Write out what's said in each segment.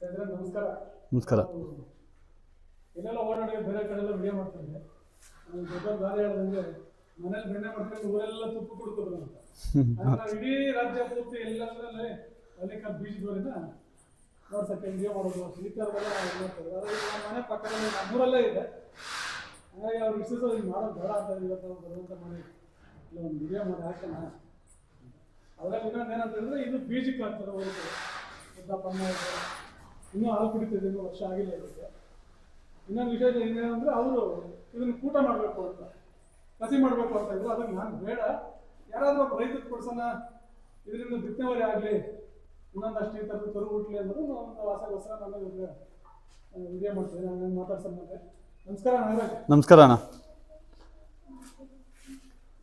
ನಮಸ್ಕಾರ. ನಮಸ್ಕಾರ. ಎಲ್ಲೆಲ್ಲ ಓಡಾಡಿ ಬೇರೆ ಕಡೆ ಎಲ್ಲ ವಿಡಿಯೋ ಮಾಡ್ತಿದ್ದೆ ದೊಡ್ಡ ದಾರಿ ಹೇಳ್ದಂಗೆ ಮನೇಲಿ ಬೆಣ್ಣೆ ಮಾಡ್ಕೊಂಡು ಊರೆಲ್ಲ ತುಪ್ಪ ಕುಡ್ಕೋದ್ರು ಅಂತ. ನಾವು ಇಡೀ ರಾಜ್ಯ ಪೂರ್ತಿ ಎಲ್ಲಂದ್ರಲ್ಲಿ ಅಲ್ಲಿಕ ಬೀಜದವರಿಂದ ನೋಡ್ಸಕ್ಕೆ ವಿಡಿಯೋ ಮಾಡೋದು ಈ ಥರದೆಲ್ಲ ಈಗ ನಮ್ಮ ಮನೆ ಪಕ್ಕದಲ್ಲಿ ನಮ್ಮೂರಲ್ಲೇ ಇದೆ. ಹಾಗಾಗಿ ಅವ್ರು ಸಲ ಹಿಂಗೆ ಮಾಡೋದು ಬೇಡ ಅಂತ ಇವತ್ತು ನಾವು ಬರುವಂತ ಮಾಡಿ ಇಲ್ಲ ಒಂದು ವಿಡಿಯೋ ಮಾಡಿ ಹಾಕೋಣ. ಅದ್ರಲ್ಲಿ ಇನ್ನೊಂದು ಏನಂತ ಹೇಳಿದ್ರೆ ಇದು ಬೀಜಕ್ಕೆ ಆಗ್ತದೆ ಹೊರತು ಉದ್ದಪ್ಪನ್ನ ಇನ್ನೂ ಹಾಲು ಕುಡಿತಿದೆ ಇನ್ನೂ ವರ್ಷ ಆಗಿಲ್ಲ ಇದಕ್ಕೆ ಇನ್ನೊಂದು ವಿಷಯ ಏನಂದ್ರೆ ಅವರು ಇದನ್ನು ಕೂಟ ಮಾಡಬೇಕು ಅಂತ ಕಸಿ ಮಾಡಬೇಕು ಅಂತ ಇದ್ರು. ಅದಕ್ಕೆ ನಾನು ಬೇಡ. ಯಾರಾದರೂ ಒಬ್ಬ ರೈತ ಕೊಡ್ಸೋಣ ಇದರಿಂದ ಬಿತ್ತನೆವರೆ ಆಗಲಿ ಇನ್ನೊಂದಷ್ಟು ಈ ಥರದ್ದು ಕರು ಹುಟ್ಲಿ ಅನ್ನೋದು ಒಂದು ಆಸೆಗೋಸ್ಕರ ನಾನು ಇವ್ರಿಗೆ ವಿಡಿಯೋ ಮಾಡ್ತೀನಿ. ನಾನು ಮಾತಾಡ್ಸೋಣ ಮತ್ತೆ. ನಮಸ್ಕಾರ ನಾಗರಾಜ್. ನಮಸ್ಕಾರ ಅಣ್ಣ.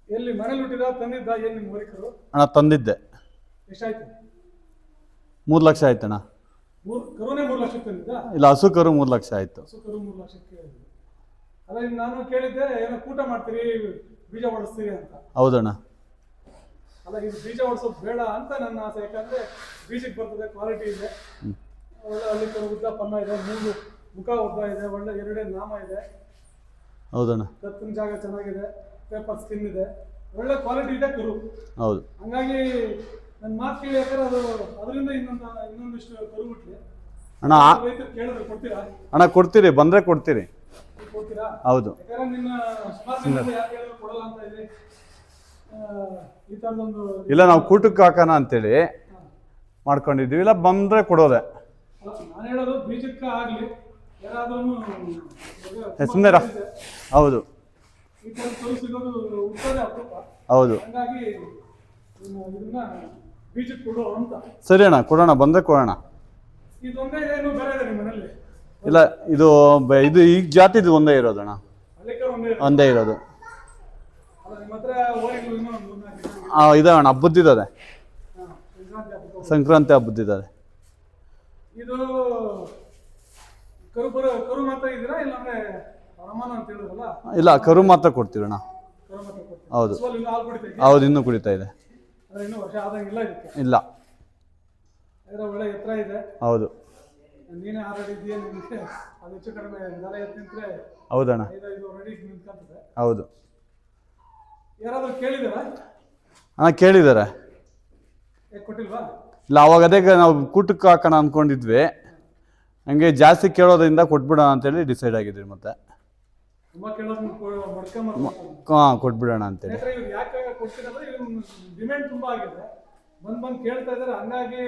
ಎಲ್ಲಿ ಮನೇಲಿ ಹುಟ್ಟಿದ ತಂದಿದ್ದ ಏನು ನಿಮ್ಮ ಅಣ್ಣ ತಂದಿದ್ದೆ. ಎಷ್ಟಾಯ್ತು? ಮೂರು ಲಕ್ಷ ಆಯ್ತಣ್ಣ. ಇಲ್ಲ ಹಸು ಕರು ಮೂರು ಲಕ್ಷ ಆಯ್ತು. ನಾನು ಕೇಳಿದ್ದೆ ಏನೋ ಕೂಟ ಮಾಡ್ತೀರಿ ಬೀಜ ಹೊಡಿಸ್ತೀರಿ ಅಂತ. ಹೌದಣ್ಣ. ಅಲ್ಲ ಇದು ಬೀಜ ಹೊಡಿಸೋದು ಬೇಡ ಅಂತ ನನ್ನ ಆಸೆ ಯಾಕಂದ್ರೆ ಬೀಜಕ್ಕೆ ಬರ್ತದೆ ಕ್ವಾಲಿಟಿ ಇದೆ. ಒಳ್ಳೆ ಅಲ್ಲಿ ಉದ್ದ ಪನ್ನ ಇದೆ ಮೂಗು ಮುಖ ಉದ್ದ ಇದೆ ಒಳ್ಳೆ ಎರಡೇ ನಾಮ ಇದೆ. ಹೌದಣ್ಣ. ಕತ್ತಿನ ಜಾಗ ಚೆನ್ನಾಗಿದೆ ಪೇಪರ್ ಸ್ಕಿನ್ ಇದೆ. ಒಳ್ಳೆ ಕ್ವಾಲಿಟಿ ಇದೆ ಕುರು. ಹೌದು. ಹಂಗಾಗಿ ನನ್ನ ಮಾತು ಕೇಳಿ ಯಾಕಂದ್ರೆ ಅದು ಅದರಿಂದ ಇನ್ನೊಂದು ಇನ್ನೊಂದಿಷ್ಟು ಕರು ಅಣ್ಣ ಆ- ರೈತರು ಕೇಳಿದ್ರೆ ಕೊಡ್ತೀರಾ? ಅಣ್ಣ ಕೊಡ್ತೀರಿ ಬಂದರೆ ಕೊಡ್ತೀರಿ. ನೀವು ಕೊಡ್ತೀರಾ? ಹೌದು. ಯಾಕಂದ್ರೆ ನಿನ್ನ ಸುಮಾರು ಜನರು ಯಾಕೆ ಹೇಳಿದ್ರು ಕೊಡಲ್ಲ ಅಂತ ಇದೆ ಆ, ಈ ಥರದೊಂದು ಇಲ್ಲ ನಾವು ಕೂಟಕ್ಕೆ ಹಾಕೋಣ ಅಂತೇಳಿ ಮಾಡ್ಕೊಂಡಿದ್ವಿ ಇಲ್ಲ ಬಂದರೆ ಕೊಡೋದೆ. ನಾನು ಹೇಳೋದು ಬೀಜಕ್ಕೆ ಆಗಲಿ ಯಾರಾದ್ರೂ ಸುಮ್ನೆ ರಾ. ಹೌದು. ಈ ಥರ ಕರು ಸಿಗೋದು ಉತ್ತರೆ ಅಪರೂಪ. ಹೌದು. ಹಂಗಾಗಿ ಇದನ್ನ ಬೀಜಕ್ಕೆ ಕೊಡು ಅಂತ. ಸರಿ ಅಣ್ಣ ಕೊಡೋಣ ಬಂದರೆ ಕೊಡೋಣ. ಇದೊಂದೇ ಇದೆ ಇನ್ನೂ ಬೇರೆ ಇದೆ ನಿಮ್ಮ ಮನೇಲಿ ಇಲ್ಲ ಇದು ಬ- ಇದು ಈಗ ಜಾತಿದು ಒಂದೇ ಇರೋದಣ್ಣ ಅಣ್ಣ. ಒಂದೇ ಇದೆ ಒಂದೇ ಇರೋದು. ಅಲ್ಲ ನಿಮ್ಮ ಹತ್ರ ಓರಿಗಳು ಇನ್ನೂ ಒಂದು ಮೂರ್ನಾಲ್ಕು ಇದೆ. ಆ, ಇದೆ ಅಣ್ಣ ಹಬ್ಬದ್ದಿದ್ದಾರೆ ಹಾ, ಸಂಕ್ರಾಂತಿ ಹಬ್ಬಕ್ಕೆ ಸಂಕ್ರಾಂತಿ ಹಬ್ಬದ್ದಿದ್ದಾರೆ ಇದು ಕರು ಬರೋ ಕರು ಮಾತ್ರ ಇದ್ದೀರಾ? ಇಲ್ಲಾಂದ್ರೆ ವರಮಾನ ಅಂತ ಹೇಳಿದ್ರಲ್ಲ? ಇಲ್ಲ ಕರು ಮಾತ್ರ ಕೊಡ್ತೀವಿ ಅಣ್ಣ. ಕರು ಮಾತ್ರ ಕೊಡ್ತೀರಾ? ಹೌದು. ಹಸುವಲ್ಲಿ ಇನ್ನೂ ಹಾಲು ಕುಡಿತಾ ಇದೆಯಾ? ಹೌದು ಇನ್ನೂ ಕುಡಿತಾ ಇದೆ. ಇನ್ನೂ ವರ್ಷ ಆದಂಗಿಲ್ಲ ಇದಕ್ಕೆ. ಇಲ್ಲ. ಅದರ ಒಳ್ಳೆ ಎತ್ತರ ಇದೆ. ಹೌದು. ನೀನೇ ಆರಾಡಿದ್ದೀಯ ನಿಮಗೆ ಅದು ಹೆಚ್ಚು ಕಡಿಮೆ ದರ ಎತ್ತು ನಿಂತ್ರೆ ಹೌದಣ್ಣ. ಐದೈದು ರೆಡಿ ನಿಂತ್ಕೊಂತದೆ. ಹೌದು. ಯಾರಾದರೂ ಕೇಳಿದಾರ? ಅಣ್ಣ ಕೇಳಿದ್ದಾರೆ ಕೊಟ್ಟಿಲ್ವಾ? ಇಲ್ಲ ಅವಾಗ ಅದೇ ನಾವು ಕೂಟಕ್ಕೆ ಹಾಕೋಣ ಅಂದ್ಕೊಂಡಿದ್ವಿ ಹಂಗೆ ಜಾಸ್ತಿ ಕೇಳೋದ್ರಿಂದ ಕೊಟ್ಬಿಡೋಣ ಅಂತೇಳಿ ಡಿಸೈಡ್ ಆಗಿದ್ವಿ ಮತ್ತೆ. ಹಾಂ ಕೊಟ್ಬಿಡೋಣ ಅಂತೇಳಿ. ಯಾಕೆ ಇವ್ರು ಡಿಮ್ಯಾಂಡ್ ತುಂಬಾ ಆಗಿದೆ. ಬಂದ್ ಬಂದ್ ಕೇಳ್ತಾ ಇದಾರೆ. ಹಂಗಾಗಿ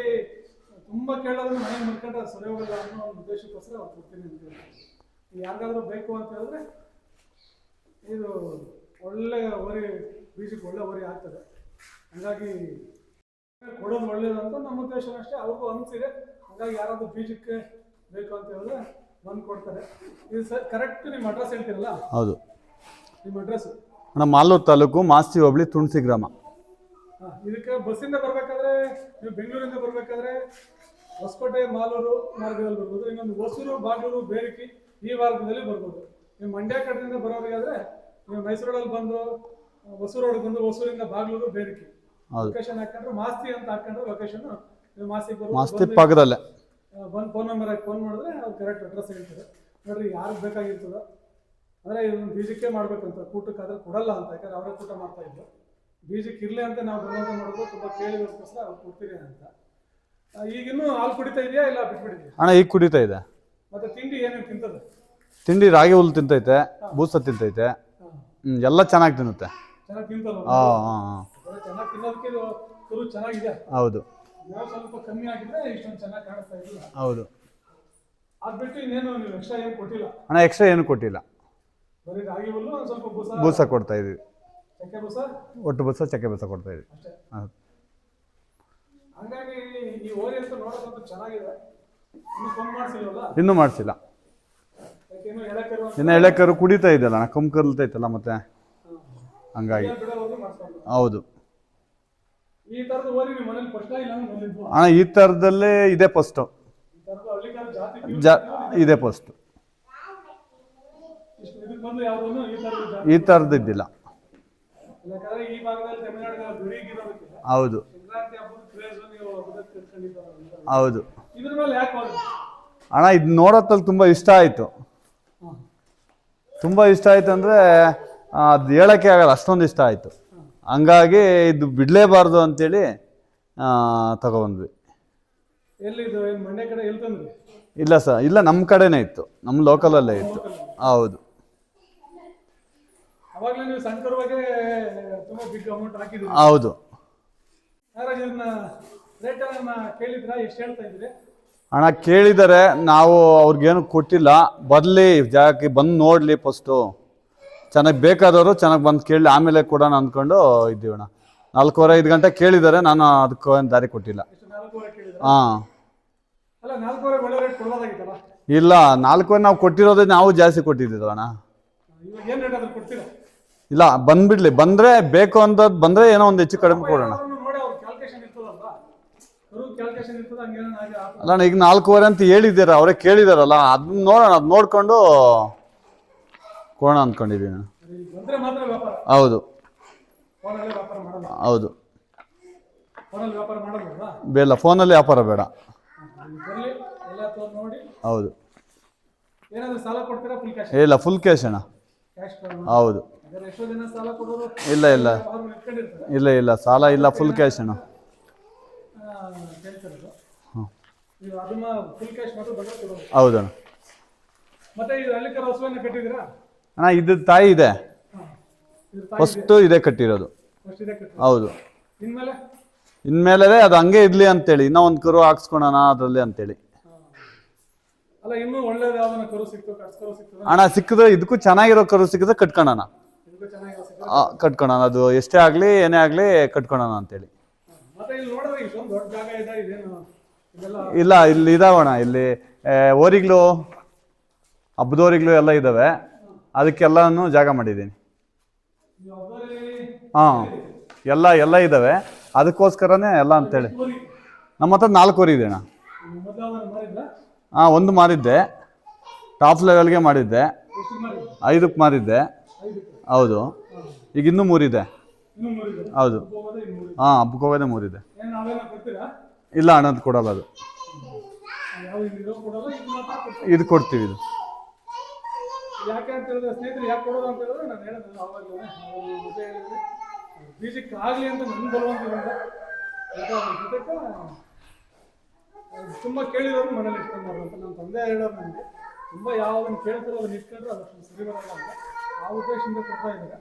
ತುಂಬಾ ಕೇಳೋದನ್ನ ಮನೆ ಮಾಡ್ಕೊಂಡ್ರೆ ಅದು ಸರಿ ಹೋಗಲ್ಲ ಅನ್ನೋ ಒಂದು ಉದ್ದೇಶಕ್ಕೋಸ್ಕರ ಅವ್ರು ಕೊಡ್ತೀನಿ ಅಂತ ಹೇಳ್ತೀನಿ ಯಾರಿಗಾದ್ರೂ ಬೇಕು ಅಂತ ಹೇಳಿದ್ರೆ ಇದು ಒಳ್ಳೆ ಹೊರಿ ಬೀಜಕ್ಕೆ ಒಳ್ಳೆ ಹೊರಿ ಆಗ್ತದೆ. ಹಂಗಾಗಿ ಕೊಡೋದು ಒಳ್ಳೇದು ಅಂತ ನಮ್ಮ ಉದ್ದೇಶ ಅಷ್ಟೇ. ಅವ್ರಿಗೂ ಅನಿಸಿದೆ ಹಂಗಾಗಿ ಯಾರಾದ್ರೂ ಬೀಜಕ್ಕೆ ಬೇಕು ಅಂತ ಹೇಳಿದ್ರೆ ಬಂದು ಕೊಡ್ತಾರೆ. ಇದು ಸರ್ ಕರೆಕ್ಟ್ ನಿಮ್ಮ ಅಡ್ರೆಸ್ ಹೇಳ್ತೀರಲ್ಲ? ಹೌದು. ನಿಮ್ಮ ಅಡ್ರೆಸ್ ಅಣ್ಣ ಮಾಲೂರು ತಾಲೂಕು ಮಾಸ್ತಿ ಹೋಬಳಿ ತುಣಸಿ ಗ್ರಾಮ. ಇದಕ್ಕೆ ಬಸ್ಸಿಂದ ಬರ್ಬೇಕಾದ್ರೆ ನೀವು ಬೆಂಗಳೂರಿಂದ ಬರ್ಬೇಕಾದ್ರೆ ಹೊಸಕೋಟೆ ಮಾಲೂರು ಮಾರ್ಗದಲ್ಲಿ ಬರ್ಬೋದು. ಇನ್ನೊಂದು ಹೊಸೂರು ಬಾಗಲೂರು ಬೇರಿಕಿ ಈ ಮಾರ್ಗದಲ್ಲಿ ಬರ್ಬೋದು. ನೀವು ಮಂಡ್ಯ ಕಡೆಯಿಂದ ಬರೋರಿಗಾದ್ರೆ ನೀವು ಮೈಸೂರಲ್ಲಿ ಬಂದು ಹೊಸೂರು ಬಂದು ಹೊಸೂರಿಂದ ಬಾಗಲೂರು ಬೇರಿಕಿ. ಲೊಕೇಶನ್ ಹಾಕೊಂಡ್ರೆ ಮಾಸ್ತಿ ಅಂತ ಹಾಕೊಂಡ್ರೆ ಲೊಕೇಶನ್ ನೀವು ಮಾಸ್ತಿ ಬರ್ಬೋದು ಮಾಸ್ತಿ ಪಕ್ಕದಲ್ಲೇ. ಬಂದು ಫೋನ್ ನಂಬರ್ ಹಾಕಿ ಫೋನ್ ಮಾಡಿದ್ರೆ ಅದು ಕರೆಕ್ಟ್ ಅಡ್ರೆಸ್ ಹೇಳ್ತಾರೆ ನೋಡ್ರಿ ಯಾರಿಗೆ ಬೇಕಾಗಿರ್ತದೋ. ಅಂದರೆ ಇದನ್ನು ಬೀಜಕ್ಕೆ ಮಾಡ್ಬೇಕಂತ ಕೂಟಕ್ಕಾದ್ರೆ ಕೊಡಲ್ಲ ಅಂತ ಯಾಕಂದ್ರೆ ಅವರೇ ಕೂಟ ಮಾಡ್ತಾ ಇದ್ರು. ಬೀಜಕ್ಕೆ ಇರಲಿ ಅಂತ ನಾವು ಬಲವಂತ ಮಾಡೋದು ತುಂಬ ಕೇಳಿದಕ್ಕೋಸ್ಕರ ಅವ್ರು ಕೊಡ್ತೀರಿ ಅಂತ. ಈಗಿನ್ನೂ ಹಾಲು ಕುಡಿತಾ ಇದೆಯಾ ಇಲ್ಲ ಬಿಟ್ಬಿಟ್ಟಿದ್ಯಾ? ಅಣ್ಣ ಈಗ ಕುಡಿತಾ ಇದೆ. ಮತ್ತೆ ತಿಂಡಿ ಏನೇನು ತಿಂತದೆ? ತಿಂಡಿ ರಾಗಿ ಹುಲ್ಲು ತಿಂತೈತೆ ಬೂಸ ತಿಂತೈತೆ. ಹಾಂ. ಹ್ಮ್, ಎಲ್ಲ ಚೆನ್ನಾಗಿ ತಿನ್ನುತ್ತೆ. ಚೆನ್ನಾಗಿ ತಿಂತಲ್ಲ ಹಾಂ ಹಾಂ ಹಾಂ. ಚೆನ್ನಾಗಿ ತಿನ್ನೋದಕ್ಕೆ ಇದು ಕರು ಚೆನ್ನಾಗಿದೆ. ಹೌದು. ನಾವು ಸ್ವಲ್ಪ ಕಮ್ಮಿ ಆಗಿದ್ರೆ ಇಷ್ಟೊಂದು ಚೆನ್ನಾಗಿ ಕಾಣಿಸ್ತಾ ಇರಲಿಲ್ಲ ಹೌದು. ಅದು ಬಿಟ್ಟು ಇನ್ನೇನು ನೀವು ಎಕ್ಸ್ಟ್ರಾ ಏನು ಕೊಟ್ಟಿಲ್ಲ? ಅಣ್ಣ ಎಕ್ಸ್ಟ್ರಾ ಏನು ಕೊಟ್ಟಿಲ್ಲ. ಬೂಸ ಕೊಡ್ತಾ ಇದೀವಿ. ಒಟ್ಟು ಬೂಸ ಚಕ್ಕೆ ಬೂಸ ಕೊಡ್ತಾ ಇದೀವಿ. ಹಾಂ. ಇನ್ನು ಮಾಡಿಸಿಲ್ಲ. ಇನ್ನು ಎಳಕರು ಕುಡಿತಾ ಇದೆಯಲ್ಲ ಅಣ್ಣ? ಕಮ್ಮು ಕರ್ಲ್ತೈತಲ್ಲ ಮತ್ತೆ? ಹಂಗಾಗಿ. ಹೌದು. ಅಣ್ಣ ಈ ಥರದಲ್ಲೇ ಇದೆ ಫಸ್ಟು ಜಾ ಇದೆ ಫಸ್ಟು ಇಷ್ಟು ಇದಕ್ಕೆ ಬಂದು ಯಾವುದನ್ನು ಈ ಥರದ ಜಾತಿ ಈ ಥರದ್ದು ಇದ್ದಿಲ್ಲ ಯಾಕಂದ್ರೆ ಈ ಭಾಗದಲ್ಲಿ ತಮಿಳ್ನಾಡಿನಲ್ಲಿ ಬಿಳಿಗಿರೋದಕ್ಕೆ ಹೌದು. ಹೌದು. ಅಣ್ಣ ಇದು ನೋಡೋತ್ತಲ್ಲಿ ತುಂಬ ಇಷ್ಟ ಆಯಿತು. ತುಂಬ ಇಷ್ಟ ಆಯಿತು ಅಂದರೆ ಅದು ಹೇಳೋಕ್ಕೆ ಆಗಲ್ಲ ಅಷ್ಟೊಂದು ಇಷ್ಟ ಆಯಿತು. ಹಂಗಾಗಿ ಇದು ಬಿಡಲೇಬಾರ್ದು ಅಂತೇಳಿ ತಗೊಬಂದ್ವಿ ಇಲ್ಲ ಸರ್ ಇಲ್ಲ ನಮ್ಮ ಕಡೆನೇ ಇತ್ತು. ನಮ್ಮ ಲೋಕಲಲ್ಲೇ ಇತ್ತು. ಹೌದು. ಅವಾಗಲೇ ನೀವು ಸಂಕರವಾಗೆ ತುಂಬಾ ಬಿಗ್ ಅಮೌಂಟ್ ಹಾಕಿದ್ರಿ ಹೌದು. ಹಾಗಾಗಿ ಇದನ್ನ ರೇಟನ್ನ ಕೇಳಿದ್ರಾ? ಎಷ್ಟು ಹೇಳ್ತಾ ಇದ್ರಿ ಹಣ ಕೇಳಿದರೆ ನಾವು ಅವ್ರಿಗೇನು ಕೊಟ್ಟಿಲ್ಲ. ಬರಲಿ ಜಾಗಕ್ಕೆ ಬಂದು ನೋಡಲಿ ಫಸ್ಟು ಚೆನ್ನಾಗಿ ಬೇಕಾದವರು ಚೆನ್ನಾಗಿ ಬಂದು ಕೇಳಿ ಆಮೇಲೆ ಕೂಡ ಅಂದ್ಕೊಂಡು ಇದ್ದೀವಿ ಅಣ್ಣ. ನಾಲ್ಕೂವರೆ ಐದು ಗಂಟೆ ಕೇಳಿದ್ದಾರೆ ನಾನು ಅದಕ್ಕೆ ದಾರಿ ಕೊಟ್ಟಿಲ್ಲ. ಕೇಳಿದ್ರ? ಹಾಂ. ಅಲ್ಲ ನಾಲ್ಕೂವರೆ ಒಳ್ಳೆ ರೇಟ್ ಇಲ್ಲ ನಾಲ್ಕೂವರೆ ನಾವು ಕೊಟ್ಟಿರೋದೇ ನಾವು ಜಾಸ್ತಿ ಕೊಟ್ಟಿದ್ದೀವಿ ಅಣ್ಣ. ಇವಾಗ ಏನು ರೇಟ್ ಅದ್ರ ಕೊಡ್ತೀರಾ? ಇಲ್ಲ, ಬಂದ್ಬಿಡ್ಲಿ. ಬಂದ್ರೆ ಬೇಕು ಅಂತ ಬಂದ್ರೆ ಏನೋ ಒಂದು ಹೆಚ್ಚು ಕಡಿಮೆ ಕೊಡೋಣ. ಅಲ್ಲ ಈಗ ನಾಲ್ಕೂವರೆ ಅಂತ ಹೇಳಿದ್ದೀರ, ಅವರೇ ಕೇಳಿದಾರಲ್ಲ ಅದನ್ನ ನೋಡೋಣ, ಅದು ನೋಡ್ಕೊಂಡು ಕೊಡೋಣ ಅಂದ್ಕೊಂಡಿದ್ದೀನಿ ಹೌದು. ಹೌದು. ಬೇಡ, ಫೋನಲ್ಲಿ ವ್ಯಾಪಾರ ಬೇಡ. ಹೌದು. ಇಲ್ಲ ಫುಲ್ ಕ್ಯಾಶ್ ಅಣ್ಣ. ಹೌದು. ಇಲ್ಲ ಇಲ್ಲ. ಇಲ್ಲ ಇಲ್ಲ. ಸಾಲ ಇಲ್ಲ ಫುಲ್ ಕ್ಯಾಶ್ ಅಣ್ಣ. ಹೌದಣ್ಣ. ಅಣ್ಣ ಇದು ತಾಯಿ ಇದೆ. ಫಸ್ಟು ಇದೇ ಕಟ್ಟಿರೋದು. ಹೌದು. ಇನ್ಮೇಲೆ ಅದು ಹಂಗೆ ಇರ್ಲಿ ಅಂತೇಳಿ. ಇನ್ನೂ ಒಂದು ಕರು ಹಾಕ್ಸ್ಕೊಳೋಣ ಅದರಲ್ಲಿ ಅಂತೇಳಿ. ಅಣ್ಣ ಸಿಕ್ಕಿದ್ರೆ ಇದಕ್ಕೂ ಚೆನ್ನಾಗಿರೋ ಕರು ಸಿಕ್ಕಿದ್ರೆ ಕಟ್ಕೊಳೋಣ ಇದಕ್ಕೂ ಚೆನ್ನಾಗಿ ಸಿಕ್ತು ಆ, ಕಟ್ಕೊಳೋಣ. ಅದು ಎಷ್ಟೇ ಆಗಲಿ ಏನೇ ಆಗಲಿ ಕಟ್ಕೊಳೋಣ ಅಂತೇಳಿ. ಇಲ್ಲಿ ಇಲ್ಲ ಇದಾವಣ. ಇಲ್ಲಿ ಓರಿಗ್ಲು ಹಬ್ಬದೋರಿಗ್ಲು ಎಲ್ಲ ಇದ್ದಾವೆ ಅದಕ್ಕೆಲ್ಲನೂ ಜಾಗ ಮಾಡಿದ್ದೀನಿ. ಹಾಂ ಎಲ್ಲ ಎಲ್ಲ ಇದ್ದಾವೆ ಅದಕ್ಕೋಸ್ಕರನೇ ಎಲ್ಲ ಅಂತೇಳಿ. ನಮ್ಮ ಹತ್ರ ನಾಲ್ಕು ಓರಿ ಇದೆ ಅಣ್ಣ. ಹಾಂ ಒಂದು ಮಾರಿದ್ದೆ. ಟಾಪ್ ಲೆವೆಲ್ಗೆ ಮಾಡಿದ್ದೆ. ಐದಕ್ಕೆ ಮಾರಿದ್ದೆ. ಹೌದು. ಈಗ ಇನ್ನೂ ಮೂರಿದೆ. ಹೌದು. ಹಾ ಹಬ್ಬಕ್ಕೆ ಹೋಗೋದೇ ಮೂರಿದೆ ಇಲ್ಲ ಅಣ್ಣದ್ ಕೊಡಲ್ಲ ಅದು. ಇದು ಕೊಡ್ತೀವಿ ಇದು. ತುಂಬ ಕೇಳಿರೋರು ಮನೇಲಿ ಇಟ್ಕೊಂಬಾರ್ದು ಅಂತ. ನನ್ನ ತಂದೆ ಹೇಳೋರು ನನಗೆ. ತುಂಬ ಯಾವ್ದನ್ನು ಕೇಳ್ತಿರೋ ಅದನ್ನ ಇಟ್ಕೊಂಡ್ರೆ ಅದಷ್ಟು ಸರಿ ಬರಲ್ಲ ಅಂತ ಆ ಉದ್ದೇಶದಿಂದ ಕೊಡ್ತಾ ಇದ್ದಾರೆ.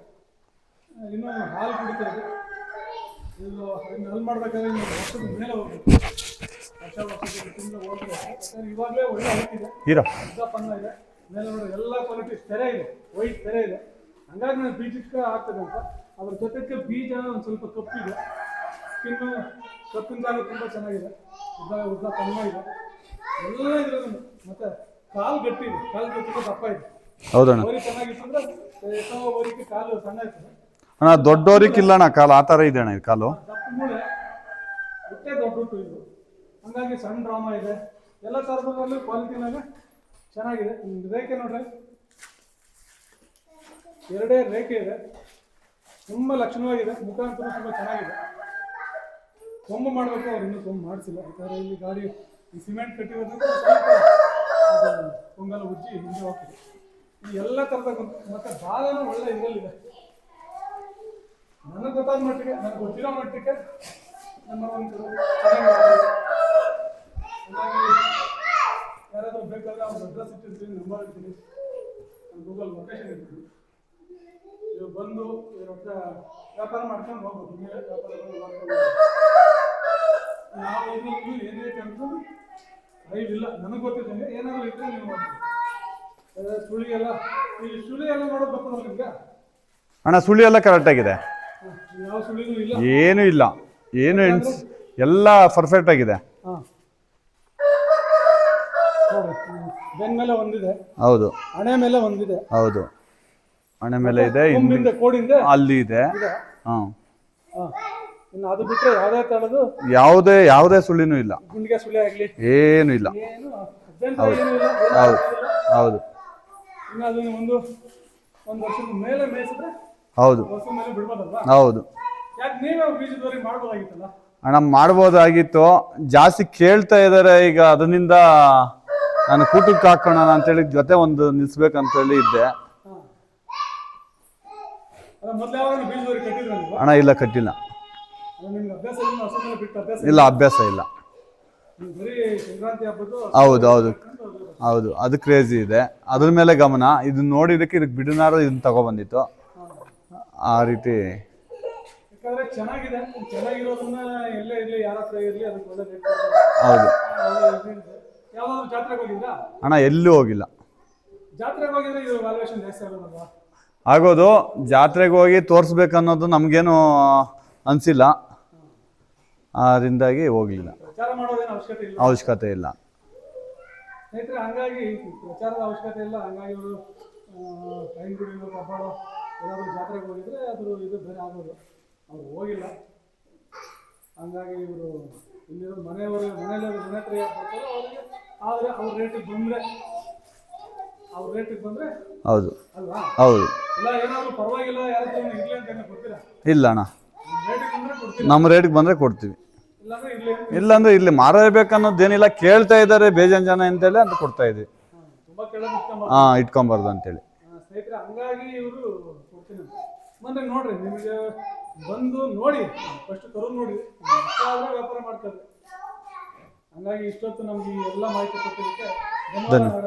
ಇನ್ನೂ ಹಾಲು ಕುಡಿತಾ ಇದೆ. ಇದು ಅದನ್ನ ಹಲ್ ಮಾಡ್ಬೇಕಾದ್ರೆ ಇನ್ನು ವರ್ಷದ ಮೇಲೆ ಹೋಗ್ಬೇಕು. ವರ್ಷ ವರ್ಷದಿಂದ ಹೋಗ್ಬೇಕು ಯಾಕಂದ್ರೆ ಇವಾಗಲೇ ಒಳ್ಳೆ ಹಾಕಿದೆ ಹೀರೋ ಪನ್ನ ಇದೆ. ಮೇಲೆ ನೋಡಿ ಎಲ್ಲ ಕ್ವಾಲಿಟಿ ತೆರೆ ಇದೆ. ವೈಟ್ ತೆರೆ ಇದೆ. ಹಂಗಾಗಿ ನಾನು ಬೀಜಕ್ಕೆ ಆಗ್ತದೆ ಅಂತ. ಅದ್ರ ಜೊತೆಗೆ ಬೀಜ ಒಂದು ಸ್ವಲ್ಪ ಕಪ್ಪಿದೆ. ಸ್ಕಿನ್ನು ಕಪ್ಪಿನ ಜಾಗ ತುಂಬ ಚೆನ್ನಾಗಿದೆ. ಉದ್ದ ಉದ್ದ ಪನ್ನ ಇದೆ. ಎಲ್ಲ ಇದೆ. ಮತ್ತೆ ಕಾಲು ಗಟ್ಟಿ ಇದೆ. ಕಾಲು ಗಟ್ಟಿ ದಪ್ಪ ಇದೆ. ಹೌದಣ್ಣ. ಓರಿ ಚೆನ್ನಾಗಿತ್ತಂದ್ರೆ ಎಷ್ಟೋ ಓರಿಗೆ ಕಾಲು ಸಣ್ಣ ಇರ್ತದೆ. ಅಣ್ಣ ದೊಡ್ಡೋರಿಕ್ಕಿಲ್ಲ ಅಣ್ಣ, ಕಾಲು, ಆ ಥರ ಇದೆ ಅಣ್ಣ ಇದು ಕಾಲು. ದೊಡ್ಡ ಹಂಗಾಗಿ ಸಣ್ಣ ಡ್ರಾಮಾ ಇದೆ. ಎಲ್ಲ ಥರದಲ್ಲೂ ಕ್ವಾಲಿಟಿನಾಗ ಚೆನ್ನಾಗಿದೆ. ರೇಖೆ ನೋಡ್ರಿ. ಎರಡೇ ರೇಖೆ ಇದೆ. ತುಂಬ ಲಕ್ಷಣವಾಗಿದೆ. ಮುಖಾಂತರ ತುಂಬ ಚೆನ್ನಾಗಿದೆ. ಕೊಂಬು ಮಾಡಬೇಕು, ಅವ್ರು ಇನ್ನೂ ಕೊಂಬು ಮಾಡಿಸಿಲ್ಲ. ಯಾಕಂದರೆ ಇಲ್ಲಿ ಗಾಡಿ ಈ ಸಿಮೆಂಟ್ ಕಟ್ಟಿರೋದ್ರಿಂದ ಪೊಂಗಲ್ ಉಜ್ಜಿ ಹಿಂದೆ ಹೋಗ್ತದೆ. ಈ ಎಲ್ಲ ಥರದ ಮತ್ತೆ ಬಾಲನು ಒಳ್ಳೆ ಇದರಲ್ಲಿದೆ ನನಗೆ ಗೊತ್ತಾದ ಮಟ್ಟಿಗೆ, ನನಗೆ ಗೊತ್ತಿರೋ ಮಟ್ಟಿಗೆ ನಮ್ಮ ಒಂದು ಯಾರಾದರೂ ಬೇಕಾದ್ರೆ ಅವ್ರ ಅಡ್ರೆಸ್ ಇಟ್ಟಿರ್ತೀನಿ ನಂಬರ್ ಇರ್ತೀನಿ ನಾನು ಗೂಗಲ್ ಲೊಕೇಶನ್ ಇರ್ತೀನಿ ನೀವು ಬಂದು ಇವ್ರ ಹತ್ರ ವ್ಯಾಪಾರ ಮಾಡ್ಕೊಂಡು ಹೋಗ್ಬೋದು, ನೀವೇ ವ್ಯಾಪಾರ ಮಾಡ್ಕೊಂಡು ನಾವು ಏನು ಏನೇ ಅಂತ ಲೈವ್ ಇಲ್ಲ. ನನಗೆ ಗೊತ್ತಿದ್ದಂಗೆ ಏನಾದರೂ ಇದ್ರೆ ನೀವು ಮಾಡಿ ಸುಳಿ ಎಲ್ಲ ಈ ಸುಳಿ ಎಲ್ಲ ನೋಡೋದು ಬರ್ತದಲ್ಲ ನಿಮ್ಗೆ? ಅಣ್ಣ, ಸುಳಿ ಎಲ್ಲ ಕರೆಕ್ಟಾಗಿದೆ ಹ್ಮ್. ಏನೂ ಇಲ್ಲ. ಏನು ಎಣ್ಸ್ ಎಲ್ಲ ಪರ್ಫೆಕ್ಟ್ ಆಗಿದೆ. ಮೇಲೆ ಒಂದಿದೆ. ಹೌದು. ಹಣೆ ಮೇಲೆ ಒಂದಿದೆ. ಹೌದು. ಹಣೆ ಮೇಲೆ ಇದೆ ಕೊಂಬಿಂದ ಕೋಡಿಂದ ಅಲ್ಲಿ ಇದೆ. ಹಾಂ. ಅದು ಬಿಟ್ಟರೆ ಯಾವುದೇ ತಳದು ಯಾವುದೇ ಯಾವುದೇ ಸುಳಿನೂ ಇಲ್ಲ. ಗುಂಡಿಗೆ ಸುಳಿ ಆಗಲಿ. ಏನೂ ಇಲ್ಲ. ಹೌದು. ಹೌದು. ಅದನ್ನು ಒಂದು ಒಂದು ವರ್ಷದ ಮೇಲೆ ಮೇಯಿಸಿದ್ರೆ ಹೌದು. ಹೌದು. ಅಣ್ಣ, ಮಾಡ್ಬೋದಾಗಿತ್ತು. ಜಾಸ್ತಿ ಕೇಳ್ತಾ ಇದ್ದಾರೆ ಈಗ ಅದರಿಂದ ನಾನು ಕೂಟಕ್ಕೆ ಹಾಕೋಣ ಅಂತೇಳಿ ಜೊತೆ ಒಂದು ನಿಲ್ಸ್ಬೇಕಂತೇಳಿ ಇದ್ದೆ. ಹಣ ಇಲ್ಲ, ಕಟ್ಟಿಲ್ಲ. ಇಲ್ಲ, ಅಭ್ಯಾಸ ಇಲ್ಲ. ಹೌದು ಹೌದು. ಹೌದು, ಅದು ಕ್ರೇಜಿ ಇದೆ. ಅದ್ರ ಮೇಲೆ ಗಮನ. ಇದನ್ನ ನೋಡಿದಕ್ಕೆ ಇದಕ್ಕೆ ಬಿಡನಾರು ಇದನ್ನ ತಗೊಬಂದಿತ್ತು ಆ ರೀತಿ ಹೌದು. ಹಣ ಎಲ್ಲೂ ಹೋಗಿಲ್ಲ. ಆಗೋದು ಜಾತ್ರೆಗೆ ಹೋಗಿ ತೋರಿಸ್ಬೇಕನ್ನೋದು ನಮಗೇನು ಅನಿಸಿಲ್ಲ. ಅದರಿಂದಾಗಿ ಹೋಗಲಿಲ್ಲ. ಅವಶ್ಯಕತೆ ಇಲ್ಲ. ಅವಶ್ಯಕತೆ ಇಲ್ಲ. ಸ್ನೇಹಿತರೆ ಹಂಗಾಗಿ ಪ್ರಚಾರದ ಅವಶ್ಯಕತೆ ಇಲ್ಲ. ಹಂಗಾಗಿ ಜಾತ್ರೆಗೆ ಹೋಗಿದ್ರೆ ಅದ್ರ ಇದು ಬೇರೆ ಆಗೋದು. ಅವ್ರು ಹೋಗಿಲ್ಲ. ಹಂಗಾಗಿ ಇವರು ಇಲ್ಲಿರೋ ಮನೆಯವರು ಮನೆಯಲ್ಲಿ ಮನೆ ಹತ್ರ ಬರ್ತಾರೆ ಅವರಿಗೆ ಆದರೆ ಅವ್ರ ರೇಟಿಗೆ ಬಂದ್ರೆ ಅವ್ರ ರೇಟಿಗೆ ಬಂದ್ರೆ ಹೌದು. ಅಲ್ವಾ? ಹೌದು. ಇಲ್ಲ ಏನಾದರೂ ಪರವಾಗಿಲ್ಲ ಯಾರು ಇರಲಿ ಅಂತ ಕೊಡ್ತೀರಾ? ಇಲ್ಲ ಅಣ್ಣ. ರೇಟಿಗೆ ಬಂದರೆ ಕೊಡ್ತೀರಾ? ನಮ್ಮ ರೇಟಿಗೆ ಬಂದರೆ ಕೊಡ್ತೀವಿ. ಇಲ್ಲಾಂದ್ರೆ ಇರಲಿ ಇಲ್ಲಾಂದ್ರೆ ಇಲ್ಲಿ ಮಾರಬೇಕನ್ನೋದೇನಿಲ್ಲ ಕೇಳ್ತಾ ಇದ್ದಾರೆ ಬೇಜನ್ ಜನ ಅಂತೇಳಿ ಅಂತ ಕೊಡ್ತಾ ಇದ್ವಿ ತುಂಬ ಕೇಳೋದು ಹಾಂ ಇಟ್ಕೊಂಬಾರ್ದು ಅಂತೇಳಿ. ಸ್ನೇಹಿತರೆ ಹಂಗಾಗಿ ಇವರು ಮೊನ್ನೆ ನೋಡ್ರಿ, ನಿಮಗೆ ಬಂದು ನೋಡಿ. ಫಸ್ಟ್ ಕರು ನೋಡಿ. ವ್ಯಾಪಾರ ಮಾಡ್ತಾರೆ. ಹಂಗಾಗಿ ಇಷ್ಟೊತ್ತು ನಮ್ಗೆ ಎಲ್ಲ ಮಾಹಿತಿ ಕೊಟ್ಟಿದ್ದಕ್ಕೆ ನಮಸ್ಕಾರ.